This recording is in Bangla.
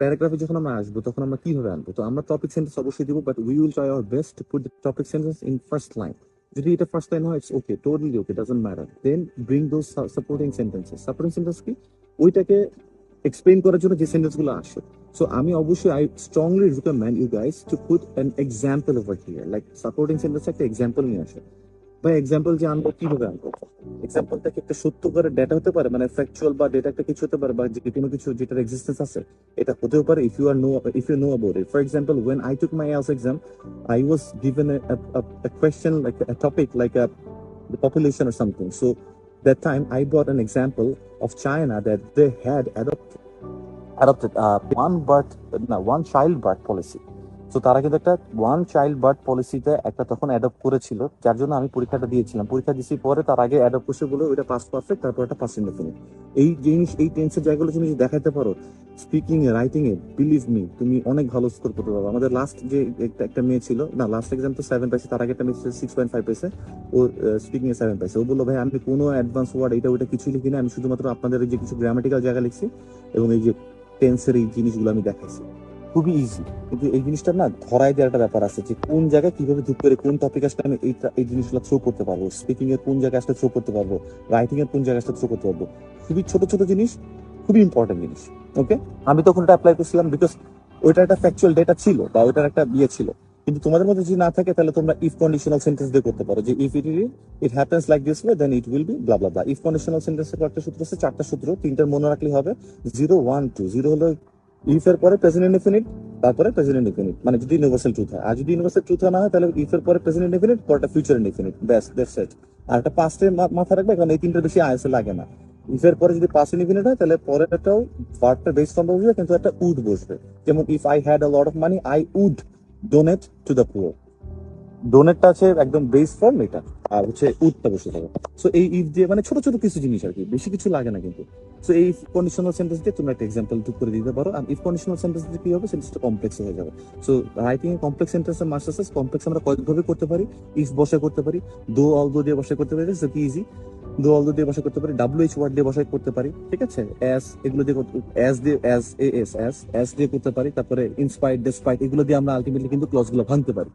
প্যারাগ্রাফে যখন আমরা আসব, তখন আমরা কীভাবে আনব? তো আমরা টপিক সেন্টেন্স অবশ্যই দিব but we will try our best to put the topic sentence in first line যদি এটা ফার্স্ট লাইন হয় it's okay totally okay doesn't matter then bring those supporting sentences supporting sentence কি? ওইটাকে এক্সপ্লেইন করার জন্য যে সেন্টেন্সগুলো আসে। সো আমি অবশ্যই I strongly recommend you guys to put an example over here like supporting sentence একটা এক্সাম্পল নিয়ে আসে। বা এক্সাম্পল যে আনবো কিভাবে আনবো এক্সাম্পলটা কি একটা সত্য করে ডেটা হতে পারে মানে ফ্যাকচুয়াল বা ডেটা একটা কিছু হতে পারে বা যে কোনো কিছু যেটার এক্সিস্টেন্স আছে এটা হতেও পারে if you are know if you know about it for example when I took my IELTS exam I was given a question like a topic like a the population or something so that time i brought an example of china that they had adopted adopted uh, one birth no, one child birth policy তো তারা কিন্তু একটা ওয়ান চাইল্ড বার্থ পলিসিতে একটা তখন অ্যাডপ্ট করেছিল, যার জন্য আমি পরীক্ষাটা দিয়েছিলাম। পরীক্ষা দিয়েছি, পরে তার আগে অ্যাডপ্ট করছে বলে ওইটা পাস পারফেক্ট তারপর একটা পাস ইন্ডিফিনিট এই জিনিস, এই টেন্সের জায়গাগুলো তুমি যদি দেখাতে পারো স্পিকিং এ রাইটিং এ বিলিভ মি তুমি অনেক ভালো স্কোর করতে পারবে। আমাদের লাস্ট যে একটা একটা মেয়ে ছিল, না লাস্ট এক্সাম তো সেভেন পাইছে, তার আগে একটা মেয়ে ছিল সিক্স পয়েন্ট ফাইভ পাইছে, ও স্পিকিং এ সেভেন পাইছে। ও বলল, ভাই, আমি কোনো অ্যাডভান্স ওয়ার্ড এটা ওইটা কিছুই লিখি না আমি শুধুমাত্র আপনাদের এই যে কিছু গ্রামাটিক্যাল জায়গা লিখছি এবং এই যে টেন্সের এই জিনিসগুলো আমি দেখাইছি। খুবই ইজি কিন্তু এই জিনিসটা না ধরাই দেওয়ার একটা ব্যাপার আছে যে কোন জায়গায় কীভাবে ধূপ করে কোন টপিক আসলে আমি এই জিনিসগুলো থ্রো করতে পারব। স্পিকিং এর কোন জায়গায় আসলে থ্রো করতে পারব? রাইটিং এর কোন জায়গায় আসলে থ্রো করতে পারব? খুবই ছোট ছোট জিনিস, খুবই ইম্পর্টেন্ট জিনিস। ওকে আমি তখন এটা অ্যাপ্লাই করছিলাম বিকজ ওইটা একটা ফ্যাকচুয়াল ডেটা ছিল বা ওইটার একটা ইয়ে ছিল। কিন্তু তোমাদের মধ্যে যদি না থাকে, তাহলে তোমরা ইফ কন্ডিশনাল সেন্টেন্স দিয়ে করতে পারো যে if it it happens like this way then it will be blah blah if conditional সেন্টেন্সের কয়েকটা সূত্র আছে, চারটা সূত্র, তিনটার মনে রাখলে হবে। জিরো ওয়ান টু জিরো হলো ইফ এর পরে প্রেজেন্ট ইনফিনিট তারপরে প্রেজেন্ট ইনফিনিট মানে যদি ইউনিভার্সাল ট্রুথ হয় আর যদি ইউনিভার্সাল ট্রুথ না হয়, তাহলে ইফ এর পরে প্রেজেন্ট ইনফিনিট পরটা ফিউচার ইনফিনিট ব্যাস দ্যাটস ইট আর একটা পাস্টে মাথা রাখবে, কারণ এই তিনটার বেশি আইএসএ লাগে না। ইফ এর পরে যদি পাস্ট ইনফিনিট হয়, তাহলে পরেরটাও ভার্বটা বেস ফর্ম বসবে কিন্তু একটা উড বসবে। যেমন if I had a lot of money I would donate to the poor ডোনেটটা আছে একদম বেস ফর্ম এটা। আর হচ্ছে উডটা বসে থাকে। সো এই ইফ দিয়ে মানে ছোট ছোট কিছু জিনিস আর কি। বেশি কিছু লাগে না কিন্তু। সো এই কন্ডিশনাল সেন্টেন্স দিয়ে তুমি একটা এক্সাম্পল করে দিতে পারো। আর ইফ কন্ডিশনাল সেন্টেন্স দিয়ে কি হবে? সেন্টেন্সটা কমপ্লেক্স হয়ে যাবে। সো রাইটিং এ কমপ্লেক্স সেন্টেন্সের মাস্টার্স কমপ্লেক্স আমরা কয়েকভাবে করতে পারি। ইফ বসে করতে পারি। দো অল দো দিয়ে বসে করতে পারি। সো কি ইজি দো অল দো দিয়ে বসে করতে পারি। ডাব্লিউ এইচ ওয়ার্ড দিয়ে বসাই করতে পারি। ঠিক আছে? এস এগুলো দিয়ে এস দিয়ে এস এ এস এস এস দিয়ে করতে পারি। তারপরে ইনস্পাইড ডিসপাইট এগুলো দিয়ে আমরা আলটিমেটলি কিন্তু ক্লজগুলো ভাঙতে পারি।